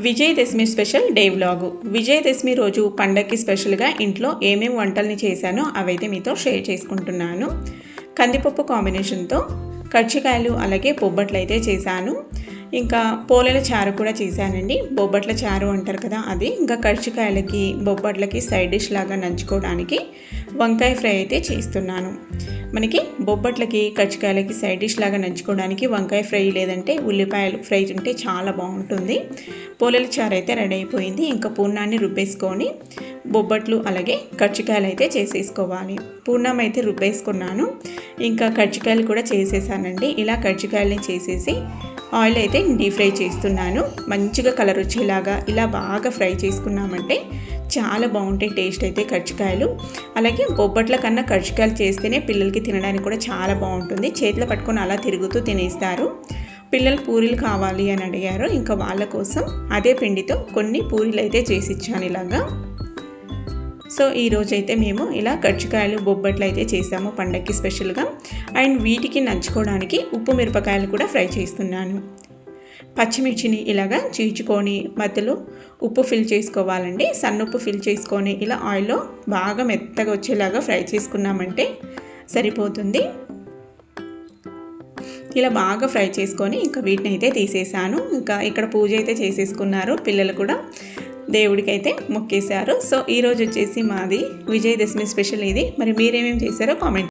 Vijayadashami special day vlog. Vijayadashami రోజు పండగకి స్పెషల్గా ఇంట్లో ఏమేమి వంటల్ని చేశానో అవైతే మీతో షేర్ చేసుకుంటున్నాను. కందిపప్పు కాంబినేషన్తో కర్చికాయలు అలాగే బొబ్బట్లు అయితే చేశాను. ఇంకా పోలేల చారు కూడా చేశానండి. బొబ్బట్ల చారు అంటారు కదా అది. ఇంకా కర్చికాయలకి బొబ్బట్లకి సైడ్ డిష్ లాగా నంచుకోవడానికి వంకాయ ఫ్రై అయితే చేస్తున్నాను. మనకి బొబ్బట్లకి కర్చికాయలకి సైడ్ డిష్ లాగా నంచుకోవడానికి వంకాయ ఫ్రై లేదంటే ఉల్లిపాయలు ఫ్రై ఉంటే చాలా బాగుంటుంది. పోలేల చారు అయితే రెడీ అయిపోయింది. ఇంకా పూర్ణాన్ని రుబ్బేసుకొని బొబ్బట్లు అలాగే కర్చికాయలు అయితే చేసేసుకోవాలి. పూర్ణం అయితే రుబ్బేసుకున్నాను. ఇంకా కర్చికాయలు కూడా చేసేసానండి. ఇలా కర్చికాయలని చేసేసి ఆయిల్ అయితే డీప్ ఫ్రై చేస్తున్నాను. మంచిగా కలర్ వచ్చేలాగా ఇలా బాగా ఫ్రై చేసుకున్నామంటే చాలా బాగుంటాయి టేస్ట్ అయితే కర్చికాయలు అలాగే బొబ్బట్ల కన్నా కర్చికాయలు చేస్తేనే పిల్లలకి తినడానికి కూడా చాలా బాగుంటుంది. చేతిలో పట్టుకొని అలా తిరుగుతూ తినేస్తారు. పిల్లలు పూరీలు కావాలి అని అడిగారు. ఇంకా వాళ్ళ కోసం అదే పిండితో కొన్ని పూరీలు అయితే చేసి ఇచ్చాను ఇలాగా. సో ఈరోజైతే మేము ఇలా కజ్జికాయలు బొబ్బట్లు అయితే చేసాము పండగకి స్పెషల్గా. అండ్ వీటికి నంచుకోవడానికి ఉప్పు మిరపకాయలు కూడా ఫ్రై చేస్తున్నాను. పచ్చిమిర్చిని ఇలాగా చీల్చుకొని మధ్యలో ఉప్పు ఫిల్ చేసుకోవాలండి. సన్నుప్పు ఫిల్ చేసుకొని ఇలా ఆయిల్లో బాగా మెత్తగా వచ్చేలాగా ఫ్రై చేసుకున్నామంటే సరిపోతుంది. ఇలా బాగా ఫ్రై చేసుకొని ఇంకా వీటిని అయితే తీసేసాను. ఇంకా ఇక్కడ పూజ అయితే చేసేసుకున్నారు పిల్లలు కూడా. దేవుడికైతే మొక్కేశారు. సో ఈరోజు వచ్చేసి మాది విజయదశమి స్పెషల్ ఇది. మరి మీరేమేమి చేశారో కామెంట్